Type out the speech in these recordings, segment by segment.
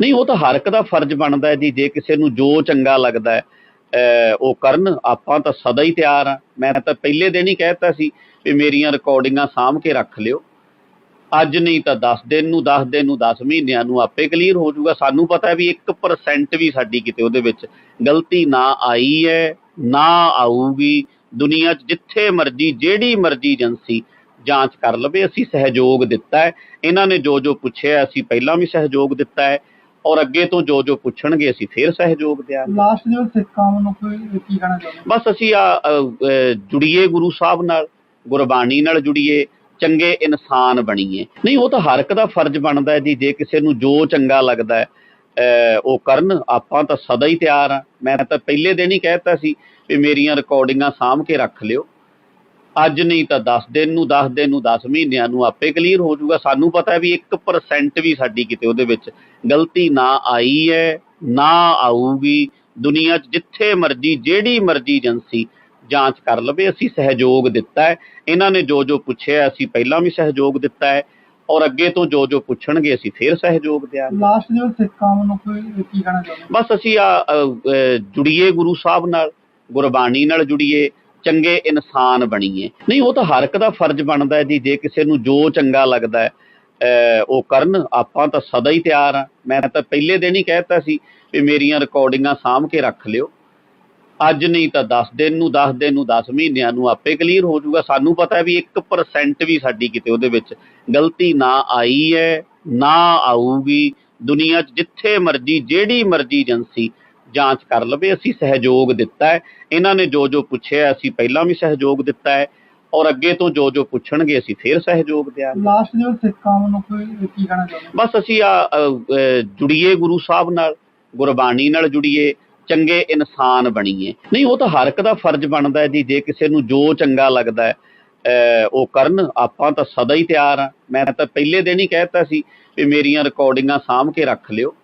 ਨਹੀਂ, ਉਹ ਤਾਂ ਹਰ ਇੱਕ ਦਾ ਫਰਜ਼ ਬਣਦਾ ਹੈ ਜੀ, ਜੇ ਕਿਸੇ ਨੂੰ ਜੋ ਚੰਗਾ ਲੱਗਦਾ ਹੈ ਉਹ ਕਰਨ, ਆਪਾਂ ਤਾਂ ਸਦਾ ਹੀ ਤਿਆਰ ਆ ਮੈਂ ਤਾਂ ਪਹਿਲੇ ਦਿਨ ਹੀ ਕਹਿਤਾ ਸੀ ਵੀ ਮੇਰੀਆਂ ਰਿਕਾਰਡਿੰਗਾਂ ਸਾਂਭ ਕੇ ਰੱਖ ਲਿਓ। ਅੱਜ ਨਹੀਂ ਤਾਂ 10 ਦਿਨ ਨੂੰ 10 ਦਿਨ ਨੂੰ 10 ਮਹੀਨਿਆਂ ਨੂੰ ਆਪੇ ਕਲੀਅਰ ਹੋ ਜਾਊਗਾ। ਸਾਨੂੰ ਪਤਾ ਵੀ 1% ਵੀ ਸਾਡੀ ਕਿਤੇ ਉਹਦੇ ਵਿੱਚ ਗਲਤੀ ਨਾ ਆਈ ਹੈ, ਨਾ ਆਊਗੀ। ਦੁਨੀਆ 'ਚ ਜਿੱਥੇ ਮਰਜ਼ੀ, ਜਿਹੜੀ ਮਰਜ਼ੀ ਏਜੰਸੀ ਜਾਂਚ ਕਰ ਲਵੇ, ਅਸੀਂ ਸਹਿਯੋਗ ਦਿੱਤਾ ਹੈ। ਇਹਨਾਂ ਨੇ ਜੋ ਜੋ ਪੁੱਛਿਆ, ਅਸੀਂ ਪਹਿਲਾਂ ਵੀ ਸਹਿਯੋਗ ਦਿੱਤਾ ਹੈ। ਔਰ ਅੱਗੇ ਤੋਂ ਜੋ ਜੋ ਪੁੱਛਣਗੇ ਅਸੀਂ ਫੇਰ ਸਹਿਯੋਗ ਦਿਆਂਗੇ। ਲਾਸਟ ਜੋ ਸਿੱਖਾਂ ਵੱਲੋਂ ਕੋਈ ਕੀ ਕਹਿਣਾ ਚਾਹੁੰਦੇ? ਬਸ ਅਸੀਂ ਆ ਜੁੜੀਏ ਗੁਰੂ ਸਾਹਿਬ ਨਾਲ ਗੁਰਬਾਣੀ ਨਾਲ ਜੁੜੀਏ ਚੰਗੇ ਇਨਸਾਨ ਬਣੀਏ। ਨਹੀਂ ਉਹ ਤਾਂ ਹਰ ਇੱਕ ਦਾ ਫਰਜ਼ ਬਣਦਾ ਹੈ ਜੀ ਜੇ ਕਿਸੇ ਨੂੰ ਜੋ ਚੰਗਾ ਲੱਗਦਾ ਹੈ ਉਹ ਕਰਨ ਆਪਾਂ ਤਾਂ ਸਦਾ ਹੀ ਤਿਆਰ ਆ ਮੈਂ ਤਾਂ ਪਹਿਲੇ ਦਿਨ ਹੀ ਕਹਿਤਾ ਸੀ ਵੀ ਮੇਰੀਆਂ ਰਿਕਾਰਡਿੰਗਾਂ ਸਾਂਭ ਕੇ ਰੱਖ ਲਿਓ। ਅੱਜ ਨਹੀਂ ਤਾਂ 10 ਦਿਨ ਨੂੰ 10 ਦਿਨ ਨੂੰ 10 ਮਹੀਨਿਆਂ ਨੂੰ ਆਪੇ ਕਲੀਅਰ ਹੋ ਜਾਊਗਾ। ਸਾਨੂੰ ਪਤਾ ਹੈ ਵੀ 1% ਵੀ ਸਾਡੀ ਕਿਤੇ ਉਹਦੇ ਵਿੱਚ ਗਲਤੀ ਨਾ ਆਈ ਹੈ ਨਾ ਆਊਗੀ। ਦੁਨੀਆ 'ਚ ਜਿੱਥੇ ਮਰਜ਼ੀ ਜਿਹੜੀ ਮਰਜ਼ੀ ਏਜੰਸੀ ਜਾਂਚ ਕਰ ਲਵੇ ਅਸੀਂ ਸਹਿਯੋਗ ਦਿੱਤਾ ਹੈ। ਇਹਨਾਂ ਨੇ ਜੋ ਜੋ ਪੁੱਛਿਆ ਅਸੀਂ ਪਹਿਲਾਂ ਵੀ ਸਹਿਯੋਗ ਦਿੱਤਾ ਹੈ। ਔਰ ਅੱਗੇ ਤੋਂ ਜੋ ਜੋ ਪੁੱਛਣਗੇ ਅਸੀਂ ਫੇਰ ਸਹਿਯੋਗ ਦਿਆਂਗੇ। ਲਾਸਟ ਜੋ ਸਿੱਖਾਂ ਵੱਲੋਂ ਕੋਈ ਕੀ ਕਹਿਣਾ ਚਾਹੁੰਦੇ ਬਸ ਅਸੀਂ ਆ ਜੁੜੀਏ ਗੁਰੂ ਸਾਹਿਬ ਨਾਲ ਗੁਰਬਾਣੀ ਨਾਲ ਜੁੜੀਏ। ਚੰਗੇ ਇਨਸਾਨ ਬਣੀਏ। ਨਹੀਂ, ਉਹ ਤਾਂ ਹਰ ਇੱਕ ਦਾ ਫਰਜ਼ ਬਣਦਾ ਹੈ ਜੀ, ਜੇ ਕਿਸੇ ਨੂੰ ਜੋ ਚੰਗਾ ਲੱਗਦਾ ਹੈ ਉਹ ਕਰਨ। ਆਪਾਂ ਤਾਂ ਸਦਾ ਹੀ ਤਿਆਰ ਆ ਮੈਂ ਤਾਂ ਪਹਿਲੇ ਦਿਨ ਹੀ ਕਹਿਤਾ ਸੀ ਵੀ ਮੇਰੀਆਂ ਰਿਕਾਰਡਿੰਗਾਂ ਸਾਂਭ ਕੇ ਰੱਖ ਲਿਓ। ਅੱਜ ਨਹੀਂ ਤਾਂ 10 ਦਿਨ ਨੂੰ 10 ਦਿਨ ਨੂੰ 10 ਮਹੀਨਿਆਂ ਨੂੰ ਆਪੇ ਕਲੀਅਰ ਹੋ ਜਾਊਗਾ। ਸਾਨੂੰ ਪਤਾ ਵੀ 1% ਵੀ ਸਾਡੀ ਕਿਤੇ ਉਹਦੇ ਵਿੱਚ ਗਲਤੀ ਨਾ ਆਈ ਹੈ, ਨਾ ਆਊਗੀ। ਦੁਨੀਆ 'ਚ ਜਿੱਥੇ ਮਰਜ਼ੀ, ਜਿਹੜੀ ਮਰਜ਼ੀ ਏਜੰਸੀ ਜਾਂਚ ਕਰ ਲਵੇ ਅਸੀਂ ਸਹਿਯੋਗ ਦਿੱਤਾ ਹੈ। ਇਹਨਾਂ ਨੇ ਜੋ ਜੋ ਪੁੱਛਿਆ ਅਸੀਂ ਪਹਿਲਾਂ ਵੀ ਸਹਿਯੋਗ ਦਿੱਤਾ ਹੈ। ਔਰ ਅੱਗੇ ਤੋਂ ਜੋ ਜੋ ਪੁੱਛਣਗੇ ਅਸੀਂ ਫੇਰ ਸਹਿਯੋਗ ਦਿਆਂਗੇ ਲਾਸਟ ਜੋ ਸਿੱਖਾਂ ਵੱਲੋਂ ਕੋਈ ਕੀ ਕਹਿਣਾ ਚਾਹੁੰਦੇ? ਬਸ ਅਸੀਂ ਆ ਜੁੜੀਏ ਗੁਰੂ ਸਾਹਿਬ ਨਾਲ ਗੁਰਬਾਣੀ ਨਾਲ ਜੁੜੀਏ ਚੰਗੇ ਇਨਸਾਨ ਬਣੀਏ। ਨਹੀਂ ਉਹ ਤਾਂ ਹਰ ਇੱਕ ਦਾ ਫਰਜ਼ ਬਣਦਾ ਹੈ ਜੀ ਜੇ ਕਿਸੇ ਨੂੰ ਜੋ ਚੰਗਾ ਲੱਗਦਾ ਹੈ ਉਹ ਕਰਨ। ਆਪਾਂ ਤਾਂ ਸਦਾ ਹੀ ਤਿਆਰ ਆ ਮੈਂ ਤਾਂ ਪਹਿਲੇ ਦਿਨ ਹੀ ਕਹਿਤਾ ਸੀ ਵੀ ਮੇਰੀਆਂ ਰਿਕਾਰਡਿੰਗਾਂ ਸਾਂਭ ਕੇ ਰੱਖ ਲਿਓ।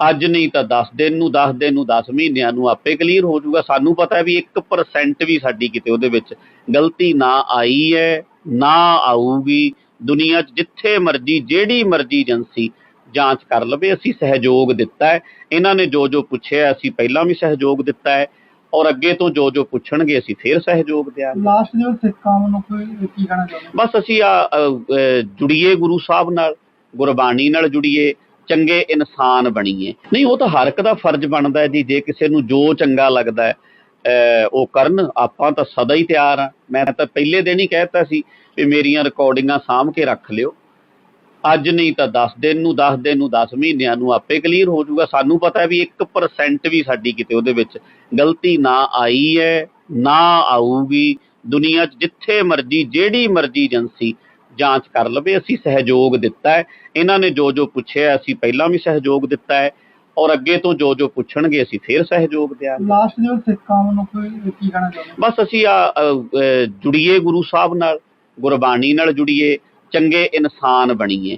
ਅੱਜ ਨਹੀਂ ਤਾਂ 10 ਦਿਨ ਨੂੰ 10 ਦਿਨ ਨੂੰ 10 ਮਹੀਨਿਆਂ ਨੂੰ ਆਪੇ ਕਲੀਅਰ ਹੋ ਜਾਊਗਾ। ਸਾਨੂੰ ਪਤਾ ਵੀ 1% ਵੀ ਸਾਡੀ ਕਿਤੇ ਉਹਦੇ ਵਿੱਚ ਗਲਤੀ ਨਾ ਆਈ ਹੈ ਨਾ ਆਊਗੀ। ਦੁਨੀਆ 'ਚ ਜਿੱਥੇ ਮਰਜ਼ੀ ਜਿਹੜੀ ਮਰਜ਼ੀ ਏਜੰਸੀ ਜਾਂਚ ਕਰ ਲਵੇ ਅਸੀਂ ਸਹਿਯੋਗ ਦਿੱਤਾ ਹੈ। ਇਹਨਾਂ ਨੇ ਜੋ ਜੋ ਪੁੱਛਿਆ ਅਸੀਂ ਪਹਿਲਾਂ ਵੀ ਸਹਿਯੋਗ ਦਿੱਤਾ ਹੈ। ਔਰ ਅੱਗੇ ਤੋਂ ਜੋ ਜੋ ਪੁੱਛਣਗੇ ਅਸੀਂ ਫੇਰ ਸਹਿਯੋਗ ਦਿਆਂਗੇ। ਲਾਸਟ ਜੋ ਸਿੱਖਾਂ ਵੱਲੋਂ ਕੋਈ ਕੀ ਕਹਿਣਾ ਚਾਹੁੰਦੇ ਬਸ ਅਸੀਂ ਆ ਜੁੜੀਏ ਗੁਰੂ ਸਾਹਿਬ ਨਾਲ ਗੁਰਬਾਣੀ ਨਾਲ ਜੁੜੀਏ। ਚੰਗੇ ਇਨਸਾਨ ਬਣੀਏ। ਨਹੀਂ, ਉਹ ਤਾਂ ਹਰ ਇੱਕ ਦਾ ਫਰਜ਼ ਬਣਦਾ ਹੈ ਜੀ, ਜੇ ਕਿਸੇ ਨੂੰ ਜੋ ਚੰਗਾ ਲੱਗਦਾ ਹੈ ਉਹ ਕਰਨ। ਆਪਾਂ ਤਾਂ ਸਦਾ ਹੀ ਤਿਆਰ ਆ ਮੈਂ ਤਾਂ ਪਹਿਲੇ ਦਿਨ ਹੀ ਕਹਿਤਾ ਸੀ ਵੀ ਮੇਰੀਆਂ ਰਿਕਾਰਡਿੰਗਾਂ ਸਾਂਭ ਕੇ ਰੱਖ ਲਿਓ। ਅੱਜ ਨਹੀਂ ਤਾਂ 10 ਦਿਨ ਨੂੰ 10 ਦਿਨ ਨੂੰ 10 ਮਹੀਨਿਆਂ ਨੂੰ ਆਪੇ ਕਲੀਅਰ ਹੋ ਜਾਊਗਾ। ਸਾਨੂੰ ਪਤਾ ਹੈ ਵੀ 1% ਵੀ ਸਾਡੀ ਕਿਤੇ ਉਹਦੇ ਵਿੱਚ ਗਲਤੀ ਨਾ ਆਈ ਹੈ, ਨਾ ਆਊਗੀ। ਦੁਨੀਆ 'ਚ ਜਿੱਥੇ ਮਰਜ਼ੀ, ਜਿਹੜੀ ਮਰਜ਼ੀ ਏਜੰਸੀ ਜਾਂਚ ਕਰ ਲਵੇ ਅਸੀਂ ਸਹਿਯੋਗ ਦਿੱਤਾ ਹੈ। ਇਹਨਾਂ ਨੇ ਜੋ ਜੋ ਪੁੱਛਿਆ ਅਸੀਂ ਪਹਿਲਾਂ ਵੀ ਸਹਿਯੋਗ ਦਿੱਤਾ ਹੈ ਔਰ ਅੱਗੇ ਤੋਂ ਜੋ ਜੋ ਪੁੱਛਣਗੇ ਅਸੀਂ ਫੇਰ ਸਹਿਯੋਗ ਦਿਆਂਗੇ। ਲਾਸਟ ਜੋ ਸਿੱਖਾਂ ਵੱਲੋਂ ਕੋਈ ਕੀ ਕਹਿਣਾ ਚਾਹੁੰਦੇ ਬਸ ਅਸੀਂ ਆ ਜੁੜੀਏ ਗੁਰੂ ਸਾਹਿਬ ਨਾਲ ਗੁਰਬਾਣੀ ਨਾਲ ਜੁੜੀਏ ਚੰਗੇ ਇਨਸਾਨ ਬਣੀਏ।